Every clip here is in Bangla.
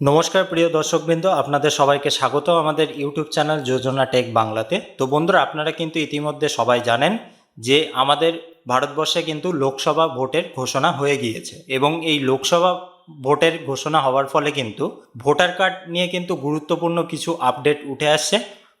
নমস্কার, প্রিয় দর্শকবৃন্দ। আপনাদের সবাইকে স্বাগত আমাদের ইউটিউব চ্যানেল যোজনা টেক বাংলাতে। তো বন্ধুরা, আপনারা কিন্তু ইতিমধ্যে সবাই জানেন যে আমাদের ভারতবর্ষে কিন্তু লোকসভা ভোটের ঘোষণা হয়ে গিয়েছে এবং এই লোকসভা ভোটের ঘোষণা হওয়ার ফলে কিন্তু ভোটার কার্ড নিয়ে কিন্তু গুরুত্বপূর্ণ কিছু আপডেট উঠে আসছে।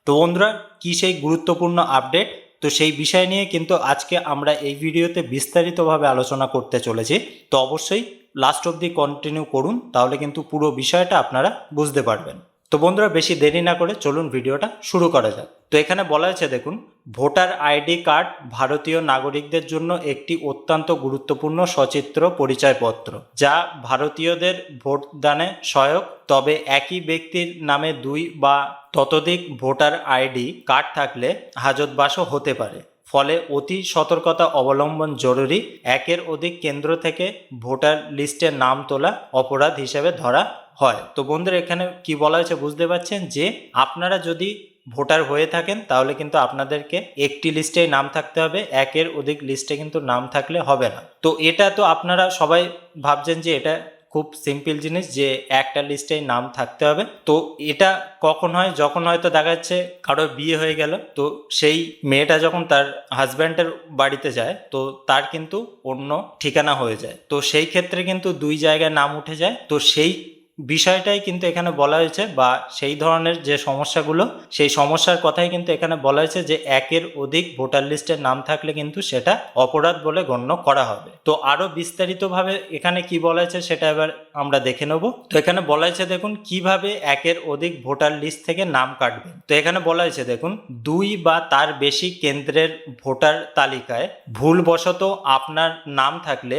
তো বন্ধুরা, কী সেই গুরুত্বপূর্ণ আপডেট? তো সেই বিষয় নিয়ে কিন্তু আজকে আমরা এই ভিডিওতে বিস্তারিতভাবে আলোচনা করতে চলেছি। তো অবশ্যই লাস্ট অবধি কন্টিনিউ করুন, তাহলে কিন্তু পুরো বিষয়টা আপনারা বুঝতে পারবেন। তো বন্ধুরা, বেশি দেরি না করে চলুন ভিডিওটা শুরু করা যাক। তো এখানে বলা হয়েছে, দেখুন, ভোটার আইডি কার্ড ভারতীয় নাগরিকদের জন্য একটি অত্যন্ত গুরুত্বপূর্ণ সচিত্র পরিচয়পত্র, যা ভারতীয়দের ভোটদানে সহায়ক। তবে একই ব্যক্তির নামে দুই বা ততোধিক ভোটার আইডি কার্ড থাকলে হাজতবাসও হতে পারে। ফলে অতি সতর্কতা অবলম্বন জরুরি। একের অধিক কেন্দ্র থেকে ভোটার লিস্টে নাম তোলা অপরাধ হিসেবে ধরা হয়। তো বন্ধুরা, এখানে কি বলা হয়েছে বুঝতে পারছেন? যে আপনারা যদি ভোটার হয়ে থাকেন, তাহলে কিন্তু আপনাদেরকে একটি লিস্টেই নাম থাকতে হবে। একের অধিক লিস্টে কিন্তু নাম থাকলে হবে না। তো এটা তো আপনারা সবাই ভাবছেন যে এটা খুব সিম্পল জিনিস যে একটা লিস্টেই নাম থাকতে হবে। তো এটা কখন হয়? যখন হয়তো দেখা যাচ্ছে কারোর বিয়ে হয়ে গেল, তো সেই মেয়েটা যখন তার হাজব্যান্ডের বাড়িতে যায়, তো তার কিন্তু অন্য ঠিকানা হয়ে যায়। তো সেই ক্ষেত্রে কিন্তু দুই জায়গায় নাম উঠে যায়। তো সেই বিষয়টাই কিন্তু এখানে বলা হয়েছে বা সেই ধরনের যে সমস্যাগুলো, সেই সমস্যার কথাই কিন্তু এখানে বলা হয়েছে যে একের অধিক ভোটার লিস্টের নাম থাকলে কিন্তু সেটা অপরাধ বলে গণ্য করা হবে। তো আরও বিস্তারিতভাবে এখানে কি বলা হয়েছে সেটা এবার আমরা দেখে নেব। তো এখানে বলা হয়েছে দেখুন, কীভাবে একের অধিক ভোটার লিস্ট থেকে নাম কাটবেন? তো এখানে বলা হয়েছে দেখুন, দুই বা তার বেশি কেন্দ্রের ভোটার তালিকায় ভুলবশত আপনার নাম থাকলে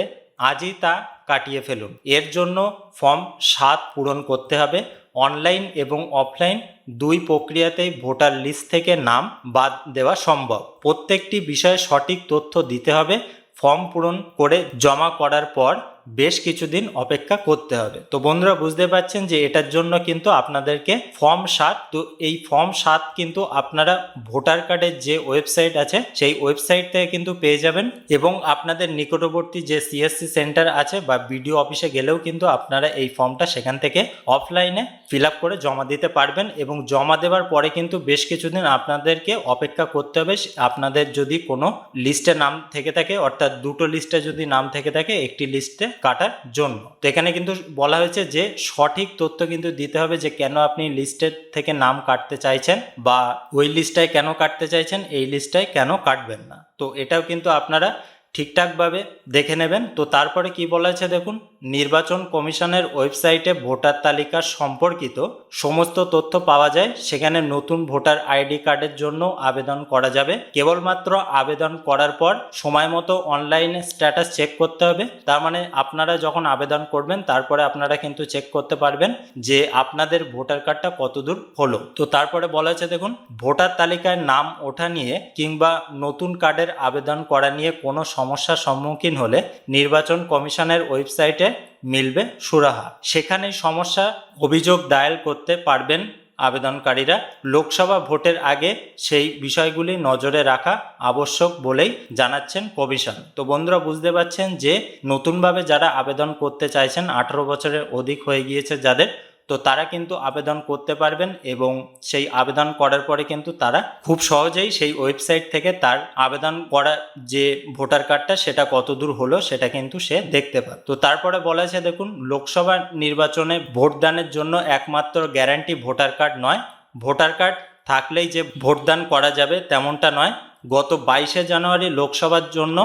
আজই তা কাটিয়ে ফেলুন। এর জন্য ফর্ম সাত পূরণ করতে হবে। অনলাইন এবং অফলাইন দুই প্রক্রিয়াতেই ভোটার লিস্ট থেকে নাম বাদ দেওয়া সম্ভব। প্রত্যেকটি বিষয়ে সঠিক তথ্য দিতে হবে। ফর্ম পূরণ করে জমা করার পর বেশ কিছুদিন অপেক্ষা করতে হবে। তো বন্ধুরা বুঝতে পারছেন যে এটার জন্য কিন্তু আপনাদেরকে ফর্ম সাত, তো এই ফর্ম সাত কিন্তু আপনারা ভোটার কার্ডের যে ওয়েবসাইট আছে, সেই ওয়েবসাইট থেকে কিন্তু পেয়ে যাবেন এবং আপনাদের নিকটবর্তী যে সিএসসি সেন্টার আছে বা বিডিও অফিসে গেলেও কিন্তু আপনারা এই ফর্মটা সেখান থেকে অফলাইনে ফিল করে জমা দিতে পারবেন এবং জমা দেওয়ার পরে কিন্তু বেশ কিছুদিন আপনাদেরকে অপেক্ষা করতে হবে। আপনাদের যদি কোনো লিস্টে নাম থেকে থাকে, অর্থাৎ দুটো লিস্টে যদি নাম থেকে থাকে, একটি লিস্টে কাটার জন্য। তো এখানে কিন্তু বলা হয়েছে যে সঠিক তথ্য কিন্তু দিতে হবে যে কেন আপনি লিস্টের থেকে নাম কাটতে চাইছেন বা ওই লিস্টটায় কেন কাটতে চাইছেন, এই লিস্টটায় কেন কাটবেন না। তো এটাও কিন্তু আপনারা ঠিকঠাকভাবে দেখে নেবেন। তো তারপরে কি বলা হয়েছে দেখুন নির্বাচন কমিশনের ওয়েবসাইটে ভোটার তালিকা সম্পর্কিত সমস্ত তথ্য পাওয়া যায়। সেখানে নতুন ভোটার আইডি কার্ডের জন্য আবেদন করা যাবে। কেবলমাত্র আবেদন করার পর সময় মতো অনলাইনে স্ট্যাটাস চেক করতে হবে। তার মানে আপনারা যখন আবেদন করবেন, তারপরে আপনারা কিন্তু চেক করতে পারবেন যে আপনাদের ভোটার কার্ডটা কতদূর হলো। তো তারপরে বলা হয়েছে, দেখুন, ভোটার তালিকায় নাম ওঠা নিয়ে কিংবা নতুন কার্ডের আবেদন করা নিয়ে কোনো সমস্যার সম্মুখীন হলে নির্বাচন কমিশনের ওয়েবসাইটে মিলবে সুরাহা। সেখানে সমস্যা, অভিযোগ দায়ের করতে পারবেন আবেদনকারীরা। লোকসভা ভোটের আগে সেই বিষয়গুলি নজরে রাখা আবশ্যক বলেই জানাচ্ছেন কমিশন। তো বন্ধুরা, বুঝতে পারছেন যে নতুনভাবে যারা আবেদন করতে চাইছেন, আঠারো বছরের অধিক হয়ে গিয়েছে যাদের তো তারা কিন্তু আবেদন করতে পারবেন এবং সেই আবেদন করার পরে কিন্তু তারা খুব সহজেই সেই ওয়েবসাইট থেকে তার আবেদন করা যে ভোটার কার্ডটা সেটা কত দূর হলো সেটা কিন্তু সে দেখতে পায় তো তারপরে বলা আছে, দেখুন, লোকসভা নির্বাচনে ভোটদানের জন্য একমাত্র গ্যারান্টি ভোটার কার্ড নয়। ভোটার কার্ড থাকলেই যে ভোটদান করা যাবে তেমনটা নয়। গত বাইশে জানুয়ারি লোকসভার জন্য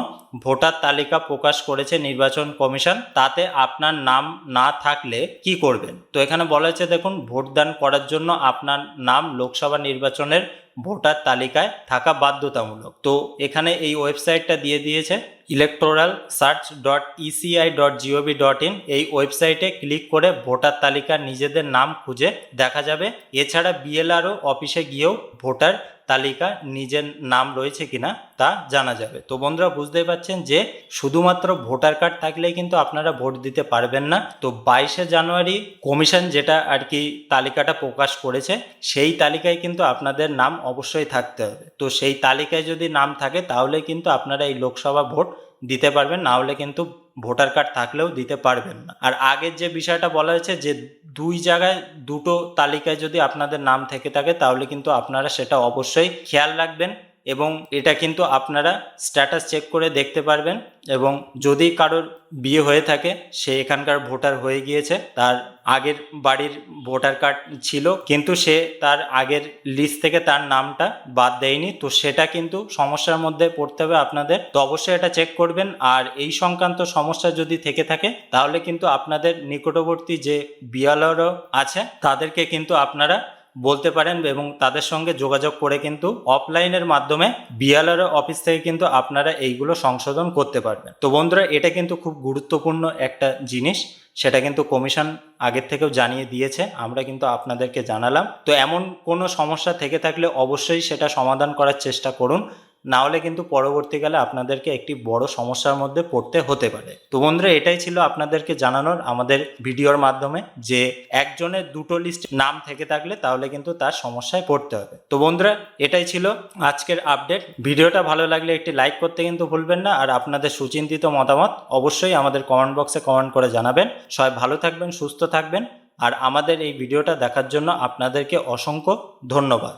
ভোটার তালিকা প্রকাশ করেছে নির্বাচন কমিশন। তাতে আপনার নাম না থাকলে কি করবেন? তো এখানে বলা হয়েছে, দেখুন, ভোটদান করার জন্য আপনার নাম লোকসভা নির্বাচনের ভোটার তালিকায় থাকা বাধ্যতামূলক। তো এখানে এই ওয়েবসাইটটা দিয়ে দিয়েছে electoral search dot ECI dot GOV dot in এই ওয়েবসাইটে ক্লিক করে ভোটার তালিকার নিজেদের নাম খুঁজে দেখা যাবে। এছাড়া বিএলআরও অফিসে গিয়েও ভোটার তালিকা নিজের নাম রয়েছে কিনা তা জানা যাবে। তো বন্ধুরা, বুঝতেই পারছেন যে শুধুমাত্র ভোটার কার্ড থাকলেই কিন্তু আপনারা ভোট দিতে পারবেন না। তো বাইশে জানুয়ারি কমিশন যেটা আর কি তালিকাটা প্রকাশ করেছে, সেই তালিকায় কিন্তু আপনাদের নাম অবশ্যই থাকতে হবে। তো সেই তালিকায় যদি নাম থাকে, তাহলে কিন্তু আপনারা এই লোকসভা ভোট দিতে পারবেন, না হলে কিন্তু ভোটার কার্ড থাকলেও দিতে পারবেন না। আর আগের যে বিষয়টা বলা হয়েছে যে দুই জায়গায় দুটো তালিকায় যদি আপনাদের নাম থেকে থাকে, তাহলে কিন্তু আপনারা সেটা অবশ্যই খেয়াল রাখবেন। এবং এটা কিন্তু আপনারা স্ট্যাটাস চেক করে দেখতে পারবেন এবং যদি কারোর বিয়ে হয়ে থাকে, সে এখানকার ভোটার হয়ে গিয়েছে, তার আগের বাড়ির ভোটার কার্ড ছিল, কিন্তু সে তার আগের লিস্ট থেকে তার নামটা বাদ দেয়নি, তো সেটা কিন্তু সমস্যার মধ্যে পড়তে হবে আপনাদের। তো অবশ্যই এটা চেক করবেন, আর এই সংক্রান্ত সমস্যা যদি থেকে থাকে, তাহলে কিন্তু আপনাদের নিকটবর্তী যে বিয়ালরও আছে, তাদেরকে কিন্তু আপনারা বলতে পারেন এবং তাদের সঙ্গে যোগাযোগ করে কিন্তু অফলাইনের মাধ্যমে বিএলআর অফিস থেকে কিন্তু আপনারা এইগুলো সংশোধন করতে পারবেন। তো বন্ধুরা, এটা কিন্তু খুব গুরুত্বপূর্ণ একটা জিনিস, সেটা কিন্তু কমিশন আগের থেকেও জানিয়ে দিয়েছে, আমরা কিন্তু আপনাদেরকে জানালাম। তো এমন কোনো সমস্যা থেকে থাকলে অবশ্যই সেটা সমাধান করার চেষ্টা করুন। না হলে কিন্তু পরবর্তীকালে আপনাদেরকে একটি বড় সমস্যার মধ্যে পড়তে হতে পারে। তো বন্ধুরা, এটাই ছিল আপনাদেরকে জানানোর আমাদের ভিডিওর মাধ্যমে যে একজনের দুটো লিস্ট নাম থেকে থাকলে তাহলে কিন্তু তার সমস্যায় পড়তে হবে। তো বন্ধুরা, এটাই ছিল আজকের আপডেট ভিডিওটা ভালো লাগলে একটি লাইক করতে কিন্তু ভুলবেন না। আর আপনাদের সুচিন্তিত মতামত অবশ্যই আমাদের কমেন্ট বক্সে কমেন্ট করে জানাবেন। সবাই ভালো থাকবেন, সুস্থ থাকবেন। আর আমাদের এই ভিডিওটা দেখার জন্য আপনাদেরকে অসংখ্য ধন্যবাদ।